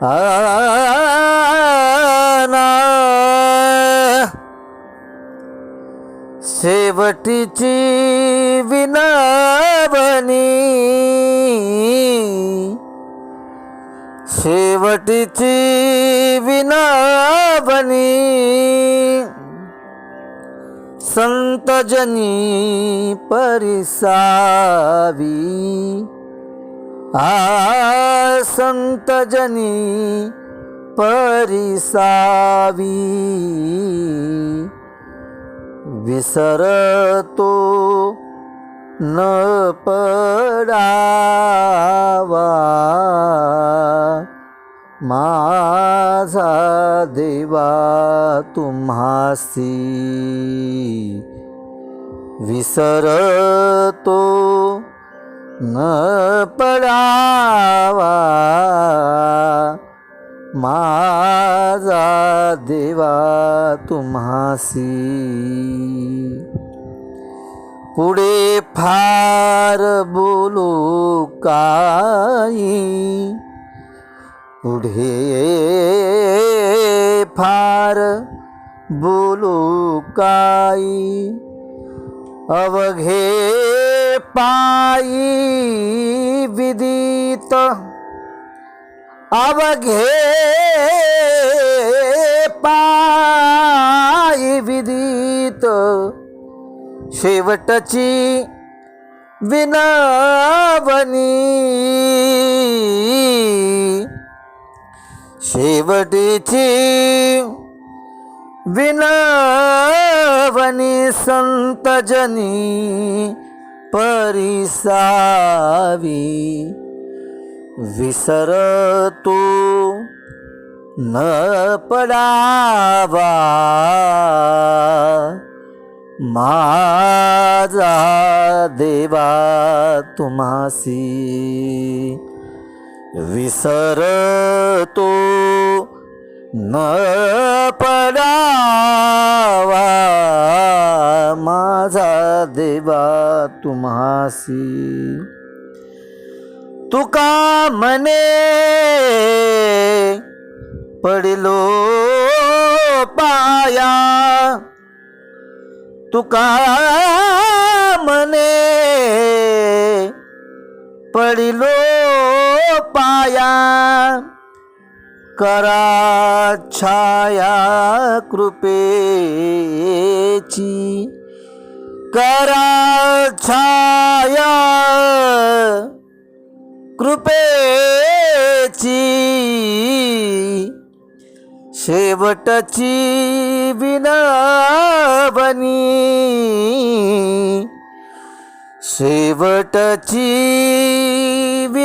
आना शेवटीची विनावनी शेवटीची विनावनी संतजनी परिसावी आ संतजनी परिसावी. विसरतो न पडावा. माझा देवा तुम्हासी. विसरतो न पडावा. माझा देवा तुम्हासी. पुढे फार बोलू काही. पुढे फार बोलू काही. अवघे पायी विदित अवघे पायी विदित. शेवटची विनावनी शेवटीची विनावनी संतजनी परिसावी. विसरतो न पडावा. माझा देवा तुम्हासी. विसरतो न पडावा माझा देवा तुम्हासी. तुका मने पडिलो पाया. तुका मने पडिलो पाया. करा छाया कृपेची. करा छाया कृपेची. शेवटची विनावनी. शेवटची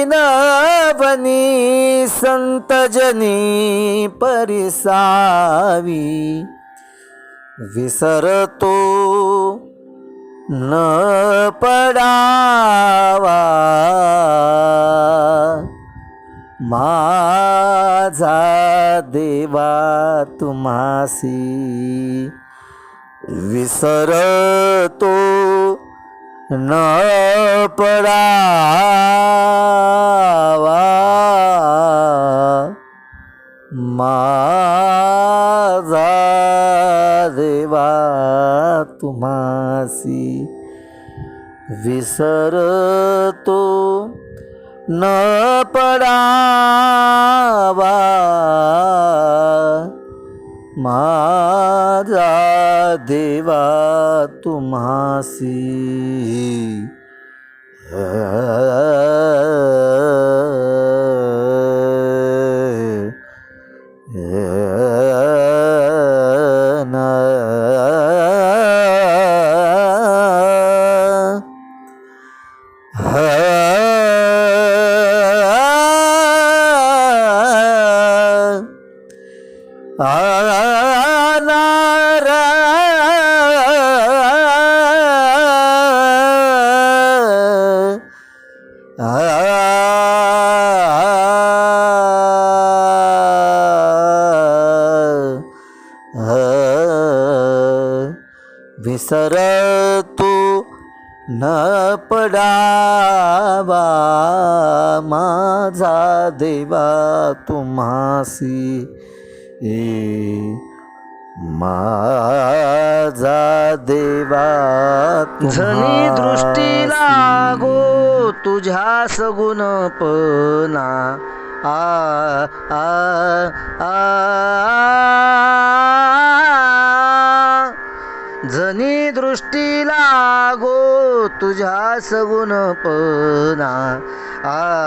विनावनी संतजनी परिसावी विसरतो न पडावा. माझा देवा तुम्हासी विसरतो न पडावा. माझा देवा तुम्हासी विसरतो. न पडावा. माझा देवा तुम्हासी विसरतो न पडावा माझा देवा तुम्हासी ए माझा देवा झनी दृष्टी लागो तुझ्या सगुणपणा आ आ आ धनी दृष्टी लागो तुझ्या सगुणपणा आ.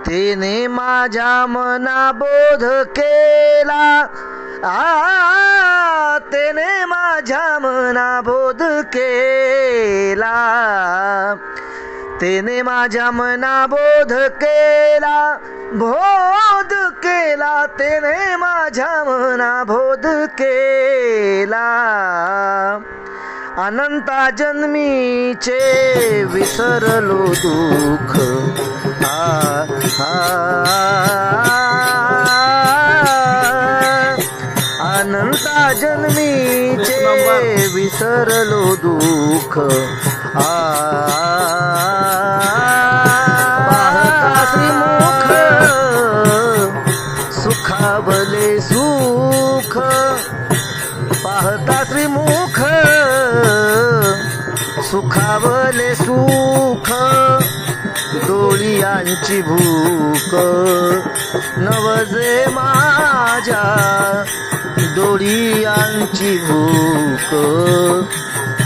तिने माझ्या मना बोध केला. आ तिने माझ्या मना बोध केला. तिने माझ्या मना बोध केला. बोध केला तिने माझ्या मना बोध केला. अनंता जन्मीचे विसरलो दुःख. आ, आ, अनंता जन्मीचे विसरलो दुःख. आ सुखावले सुख. डोळियांची भूक. नवजे माझ्या डोळियांची भूक.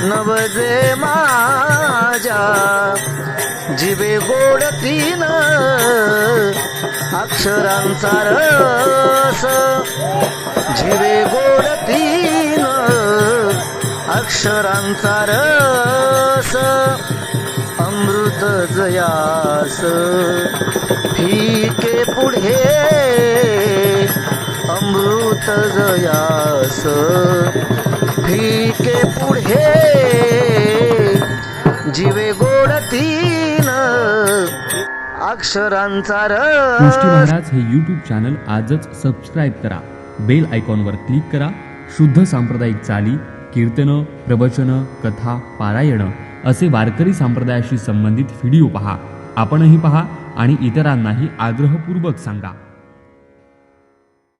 नवजे माझ्या जिवे गोड तीन अक्षरांचा रस. जिवे गोड तीन अक्षरांचा रस. अमृत जयास. फिके पुढे अमृत जयास. फिके पुढे जीवे गोडतीन अक्षरांचा रस. महाराज हे यूट्यूब चॅनल आजच सबस्क्राईब करा. बेल आयकॉनवर क्लिक करा. शुद्ध सांप्रदायिक चाली कीर्तनं प्रवचनं कथा पारायणं. असे वारकरी संप्रदायाशी संबंधित व्हिडिओ पहा. आपणही पहा आणि इतरांनाही आग्रहपूर्वक सांगा.